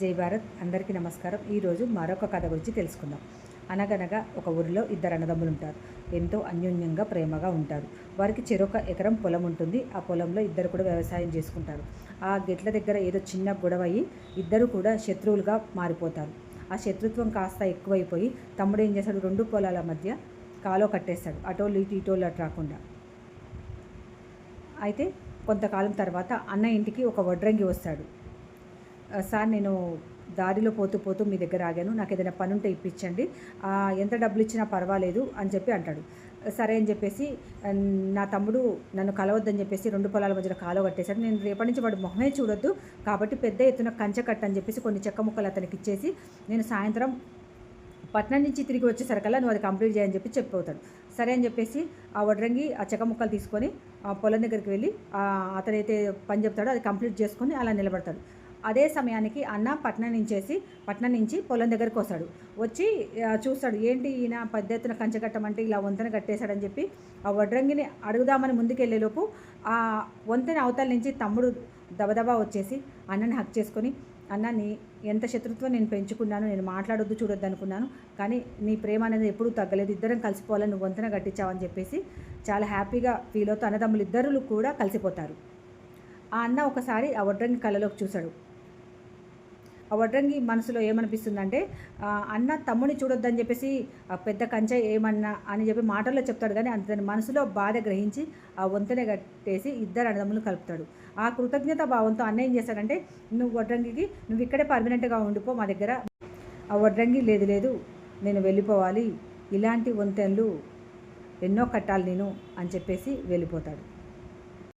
జై భారత్. అందరికీ నమస్కారం. ఈరోజు మరొక కథ గురించి తెలుసుకుందాం. అనగనగా ఒక ఊరిలో ఇద్దరు అన్నదమ్ములు ఉంటారు. ఎంతో అన్యోన్యంగా ప్రేమగా ఉంటారు. వారికి చెరొక ఎకరం పొలం ఉంటుంది. ఆ పొలంలో ఇద్దరు కూడా వ్యవసాయం చేసుకుంటారు. ఆ గెట్ల దగ్గర ఏదో చిన్న గొడవ అయ్యి ఇద్దరు కూడా శత్రువులుగా మారిపోతారు. ఆ శత్రుత్వం కాస్త ఎక్కువైపోయి తమ్ముడు ఏం చేస్తాడు? రెండు పొలాల మధ్య కాలో కట్టేస్తాడు. అటోళ్ళు ఇటు ఇటోళ్ళు అటు రాకుండా. అయితే కొంతకాలం తర్వాత అన్న ఇంటికి ఒక వడ్రంగి వస్తాడు. సార్ నేను దారిలో పోతూ పోతూ మీ దగ్గర ఆగాను. నాకు ఏదైనా పని ఉంటే ఇప్పించండి ఎంత డబ్బులు ఇచ్చినా పర్వాలేదు అని చెప్పి అంటాడు. సరే అని చెప్పేసి నా తమ్ముడు నన్ను కలవద్దని చెప్పేసి రెండు పొలాల మధ్యలో కాలో కట్టేశాడు. నేను రేపటి నుంచి వాడు మొహమే చూడొద్దు. కాబట్టి పెద్ద ఎత్తున కంచె కట్ట అని చెప్పేసి కొన్ని చెక్క ముక్కలు అతనికి ఇచ్చేసి నేను సాయంత్రం పట్నం నుంచి తిరిగి వచ్చేసరికల్లా నువ్వు అది కంప్లీట్ చేయని చెప్పి చెప్పిపోతాడు. సరే అని చెప్పేసి ఆ వడ్రంగి ఆ చెక్క ముక్కలు తీసుకొని ఆ పొలం దగ్గరికి వెళ్ళి అతనైతే పని చెప్తాడో అది కంప్లీట్ చేసుకొని అలా నిలబడతాడు. అదే సమయానికి అన్న పట్నం నుంచేసి పట్నం నుంచి పొలం దగ్గరికి వస్తాడు. వచ్చి చూస్తాడు ఏంటి ఈయన పెద్ద ఎత్తున కంచె కట్టమంటే ఇలా వంతెన కట్టేశాడని చెప్పి ఆ వడ్రంగిని అడుగుదామని ముందుకెళ్ళేలోపు ఆ వంతెన అవతల నుంచి తమ్ముడు దబదబా వచ్చేసి అన్నని హక్ చేసుకొని అన్న నీ ఎంత శత్రుత్వం నేను పెంచుకున్నాను నేను మాట్లాడొద్దు చూడొద్దు అనుకున్నాను కానీ నీ ప్రేమ అనేది ఎప్పుడూ తగ్గలేదు ఇద్దరం కలిసిపోవాలని నువ్వు వంతెన కట్టించావని చెప్పేసి చాలా హ్యాపీగా ఫీల్ అవుతూ అన్నదమ్ములు ఇద్దరు కూడా కలిసిపోతారు. ఆ అన్న ఒకసారి ఆ వడ్రంగి కళ్ళలోకి చూశాడు. వడ్రంగి మనసులో ఏమనిపిస్తుందంటే అన్న తమ్ముని చూడొద్దని చెప్పేసి ఆ పెద్ద కంచె ఏమన్నా అని చెప్పి మాటల్లో చెప్తాడు. కానీ అతని మనసులో బాధ గ్రహించి ఆ వంతెన కట్టేసి ఇద్దరు అన్నదమ్ములు కలుపుతాడు. ఆ కృతజ్ఞత భావంతో అన్న ఏం చేస్తాడంటే నువ్వు వడ్రంగికి నువ్వు ఇక్కడే పర్మనెంట్గా ఉండిపో మా దగ్గర ఆ వడ్రంగి లేదు లేదు నేను వెళ్ళిపోవాలి. ఇలాంటి వంతెనలు ఎన్నో కట్టాలి నేను అని చెప్పేసి వెళ్ళిపోతాడు.